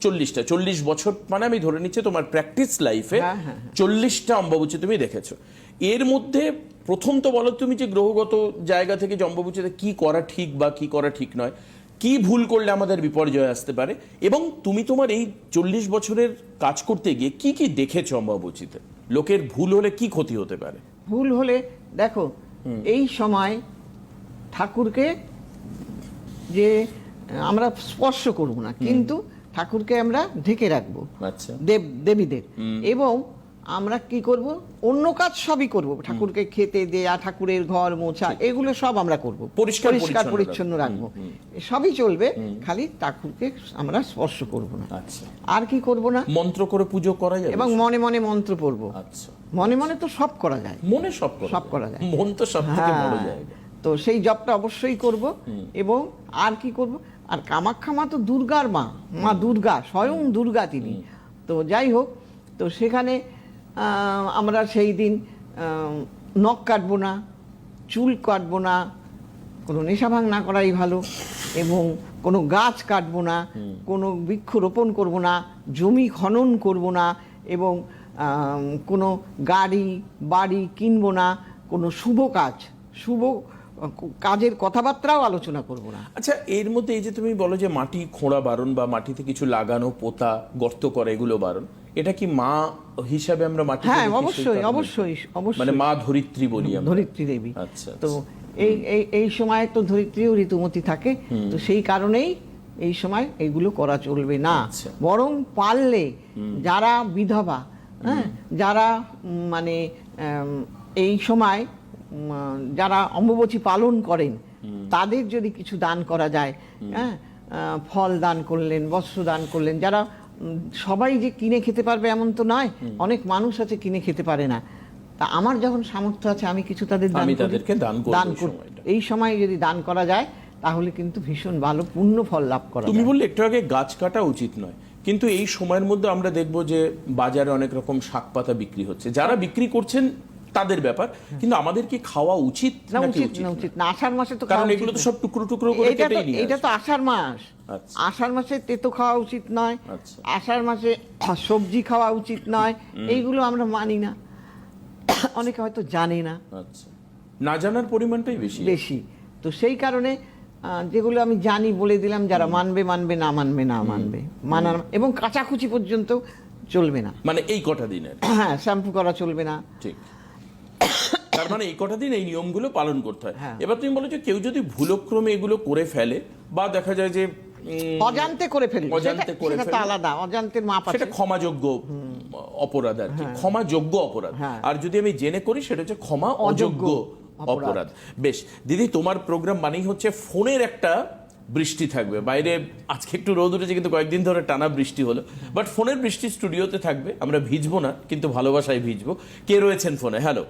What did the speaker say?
চল্লিশটা চল্লিশ বছর মানে আমি ধরে নিচ্ছি তোমার প্র্যাকটিস লাইফে হ্যাঁ, হ্যাঁ, চল্লিশটা অম্বাবুচি তুমি দেখেছ। এর মধ্যে প্রথম তো বলো তুমি যে গ্রহগত জায়গা থেকে যে অম্বাবুচিতে কি করা ঠিক বা কি করা ঠিক নয় কি ভুল করলে আমাদের বিপর্যয় আসতে পারে এবং তুমি তোমার এই চল্লিশ বছরের কাজ করতে গিয়ে কি কি দেখেছ অম্বাবুচিতে? লোকের ভুল হলে কি ক্ষতি হতে পারে? ভুল হলে দেখো এই সময় ঠাকুরকে যে আমরা স্পর্শ করব না কিন্তু ঠাকুরকে আমরা ঢেকে রাখব। আচ্ছা। দেব দেবীদের। এবং আমরা কি করব? অন্য কাজ সবই করব। ঠাকুরকে খেতে দেয়া ঠাকুরের ঘর মোছা এগুলো সব আমরা করব। পরিষ্কার পরিচ্ছন্ন রাখব। সবই চলবে খালি ঠাকুরকে আমরা স্পর্শ করব না। আচ্ছা। আর কি করব না? মন্ত্র করে পুজো করা যাবে? এবং মনে মনে মন্ত্র পড়ব। আচ্ছা। মনে মনে তো সব করা যায়। মনে সব সব করা যায়। মন তো সব থেকে বড় হ্যাঁ, তো সেই জবটা অবশ্যই করব এবং আর কি করব? আর কামাখ্যা মা তো দুর্গার মা মা দুর্গা স্বয়ং দুর্গা তিনি। তো যাই হোক তো সেখানে আমরা সেই দিন নখ কাটবো না চুল কাটবো না কোনো নেশাভাং না করাই ভালো এবং কোনো গাছ কাটবো না কোনো বৃক্ষ রোপণ করব না জমি খনন করব না এবং কোনো গাড়ি বাড়ি কিনবো না কোনো শুভ কাজ শুভ কাজের কথাবার্তাও আলোচনা করব না। আচ্ছা এর মধ্যে এই যে তুমি বলো যে মাটি খোঁড়া বারণ বা মাটিতে কিছু লাগানো পোতা গর্ত করা এগুলো বারণ এটা কি মা হিসাবে আমরা মাটি হ্যাঁ অবশ্যই অবশ্যই অবশ্যই। মানে মা ধরিত্রী বলি আমরা। ধরিত্রী দেবী। আচ্ছা, তো এই এই এই সময় তো ধরিত্রীও ঋতুমতি থাকে। তো সেই কারণেই এই সময় এইগুলো করা চলবে না। আচ্ছা। বরং পারলে যারা বিধবা হ্যাঁ যারা মানে এই সময় যারা অম্বুবচী পালন করেন তাদের যদি কিছু দান করা যায় হ্যাঁ ফল দান করলেন বস্ত্র দান করলেন যারা সবাই যে কিনে খেতে পারবে এমন তো নয় অনেক মানুষ আছে কিনে খেতে পারে না। তা আমার যখন সামর্থ্য আছে আমি কিছু তাদের আমি। তাদেরকে দান দান এই সময় যদি দান করা যায় তাহলে কিন্তু ভীষণ ভালো পূর্ণ ফল লাভ করা তুমি বললে একটু আগে গাছ কাটা উচিত নয় কিন্তু এই সময়ের মধ্যে আমরা দেখব যে বাজারে অনেক রকম শাক পাতা বিক্রি হচ্ছে। যারা বিক্রি করছেন তাদের ব্যাপার কিন্তু আমাদের কি খাওয়া উচিত না উচিত না? উচিত না। আষাঢ় মাসে তো কারণ এগুলো তো সব টুকরো টুকরো করে কেটেই নিয়ে এটা তো আষাঢ় মাস। আচ্ছা। আষাঢ় মাসে তেতো খাওয়া উচিত নয় আচ্ছা। আষাঢ় মাসে সবজি খাওয়া উচিত নয় এইগুলো আমরা মানি না। অনেকে হয়তো জানে না। আচ্ছা। না জানার পরিমাণটাই বেশি। বেশি। তো সেই কারণে যেগুলো আমি জানি বলে দিলাম যারা মানবে মানবে না মানবে না মানবে। মানার এবং কাচাকুচি পর্যন্ত চলবে না। মানে এই কটা দিনের। হ্যাঁ শ্যাম্পু করা চলবে না। ঠিক। তার মানে এই কটা দিন এই নিয়মগুলো পালন করতে হয়। হ্যাঁ। এবার তুমি বলো যে কেউ যদি ভুলক্রমে এগুলো করে ফেলে বা দেখা যায় যে অজান্তে করে ফেলবে অজান্তে করে ফেলবে। আলাদা অজান্তের মাপ আছে। সেটা ক্ষমাযোগ্য অপরাধ আর কি। ক্ষমাযোগ্য অপরাধ। হ্যাঁ। আর যদি আমি জেনে করি সেটা হচ্ছে ক্ষমা অযোগ্য। অপরাধ। বেশ দিদি তোমার প্রোগ্রাম মানেই হচ্ছে ফোনের একটা বৃষ্টি থাকবে। বাইরে আজকে একটু রোদ উঠেছে কিন্তু কয়েকদিন ধরে টানা বৃষ্টি হলো। বাট ফোনের বৃষ্টি স্টুডিওতে থাকবে। আমরা ভিজবো না কিন্তু ভালোবাসায় ভিজবো। কে রয়েছেন ফোনে? হ্যালো